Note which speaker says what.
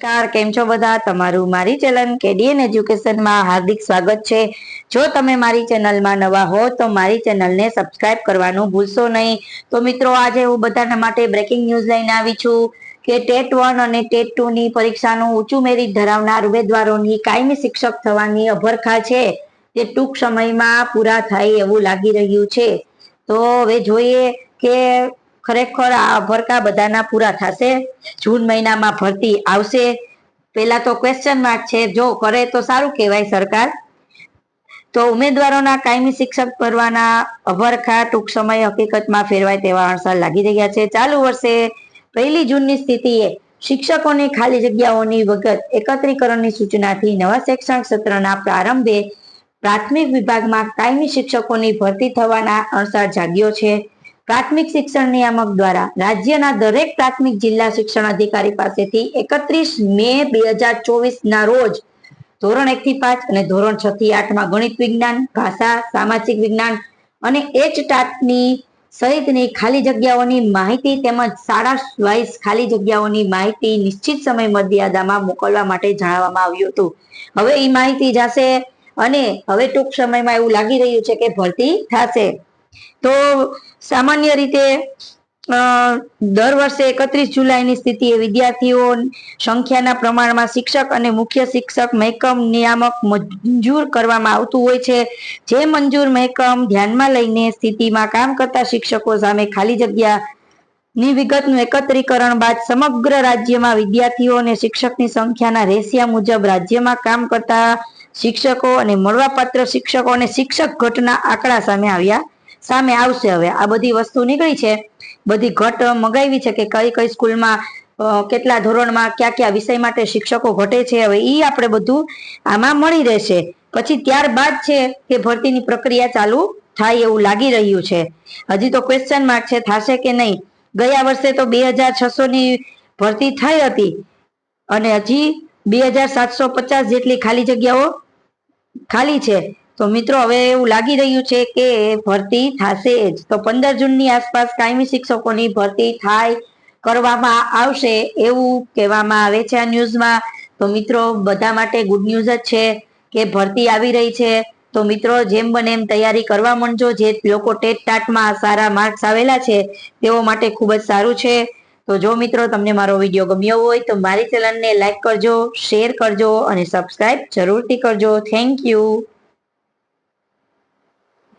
Speaker 1: નમસ્કાર, કેમ છો બધા? તમારું મારી ચેનલ કેડીએન એજ્યુકેશનમાં હાર્દિક સ્વાગત છે. જો તમે મારી ચેનલમાં નવા હો, તો મારી ચેનલને સબસ્ક્રાઇબ કરવાનું ભૂલશો નહીં. તો મિત્રો, આજે હું બધાના માટે બ્રેકિંગ ન્યૂઝ લઈને આવી છું કે ટેટ વન અને ટેટ ટુ ની પરીક્ષાનું ઊંચું મેરિટ ધરાવનાર ઉમેદવારોની કાયમી શિક્ષક થવાની અભરખા છે. તે ટૂંક સમયમાં પૂરા થાય એવું લાગી રહ્યું છે. તો હવે જોઈએ કે ખરેખર આ ભરકા બધાના પૂરા થશે? જૂન મહિનામાં ભરતી આવશે? પેલા તો ક્વેશ્ચન માર્ક છે. જો કરે તો સારું કહેવાય સરકાર. તો ઉમેદવારોના કાયમી શિક્ષક ભરવાના અભરખા ટૂંક સમય હકીકતમાં ફેરવાય તેવા અણસાર લાગી રહ્યા છે. ચાલુ વર્ષે પહેલી જૂનની સ્થિતિએ શિક્ષકોની ખાલી જગ્યાઓની વગત એકત્રીકરણની સૂચનાથી નવા શૈક્ષણિક સત્રના પ્રારંભે પ્રાથમિક વિભાગમાં કાયમી શિક્ષકોની ભરતી થવાના અણસાર જાગ્યો છે. પ્રાથમિક શિક્ષણ નિયામક દ્વારા રાજ્યના દરેક પ્રાથમિક જિલ્લા શિક્ષણ અધિકારી પાસેથી એકત્રીસ મે બે હજાર ચોવીસ ના રોજ ધોરણ એક થી પાંચ અને ધોરણ છ થી આઠમાં ગણિત વિજ્ઞાન, ભાષા, સામાજિક વિજ્ઞાન અને એચ ટાટની સહિતની ખાલી જગ્યાઓની માહિતી તેમજ શાળા વાઇઝ ખાલી જગ્યાઓની માહિતી નિશ્ચિત સમય મર્યાદામાં મોકલવા માટે જણાવવામાં આવ્યું હતું. હવે એ માહિતી જશે અને હવે ટૂંક સમયમાં એવું લાગી રહ્યું છે કે ભરતી થશે. તો સામાન્ય રીતે દર વર્ષે એકત્રીસ જુલાઈની સ્થિતિએ વિદ્યાર્થીઓ સંખ્યાના પ્રમાણમાં શિક્ષક અને મુખ્ય શિક્ષક મહેકમ નિયામક મંજૂર કરવામાં આવતું હોય છે. જે મંજૂર મહેકમ ધ્યાનમાં લઈને સ્થિતિમાં કામ કરતા શિક્ષકો સામે ખાલી જગ્યા ની વિગતનું એકત્રીકરણ બાદ સમગ્ર રાજ્યમાં વિદ્યાર્થીઓ અને શિક્ષકની સંખ્યાના રેશિયા મુજબ રાજ્યમાં કામ કરતા શિક્ષકો અને મળવાપાત્ર શિક્ષકો અને શિક્ષક ઘટના આંકડા સામે આવ્યા. સામે આવશે હવે. આ બધી વસ્તુ નીકળી છે. બધી ઘટ મગાવી છે કે કઈ કઈ સ્કૂલમાં કેટલા ધોરણમાં કયા કયા વિષય માટે શિક્ષકો ઘટે છે. હવે એ આપણે બધું આમાં મળી રહેશે. પછી ત્યારબાદ છે કે ભરતીની પ્રક્રિયા ચાલુ થાય એવું લાગી રહ્યું છે. હજી તો ક્વેશ્ચન માર્ક છે, થશે કે નહીં? ગયા વર્ષે તો બે હજાર છસો ની ભરતી થઈ હતી. અને હજી બે હજાર સાતસો પચાસ જેટલી ખાલી જગ્યાઓ ખાલી છે. તો મિત્રો, હવે એવું લાગી રહ્યું છે કે ભરતી થશે જ. તો પંદર જૂનની આસપાસ કાયમી શિક્ષકોની ભરતી થાય, કરવામાં આવશે એવું કહેવામાં આવે છે આ ન્યૂઝમાં. તો મિત્રો, બધા માટે ગુડ ન્યૂઝ જ છે કે ભરતી આવી રહી છે. તો મિત્રો, જેમ બને એમ તૈયારી કરવા માંડજો. જે લોકો ટેટ ટાટમાં સારા માર્ક્સ આવેલા છે, તેઓ માટે ખૂબ જ સારું છે. તો જો મિત્રો, તમને મારો વીડિયો ગમ્યો હોય, તો મારી ચેનલને લાઈક કરજો, શેર કરજો અને સબસ્ક્રાઈબ જરૂરથી કરજો. Thank you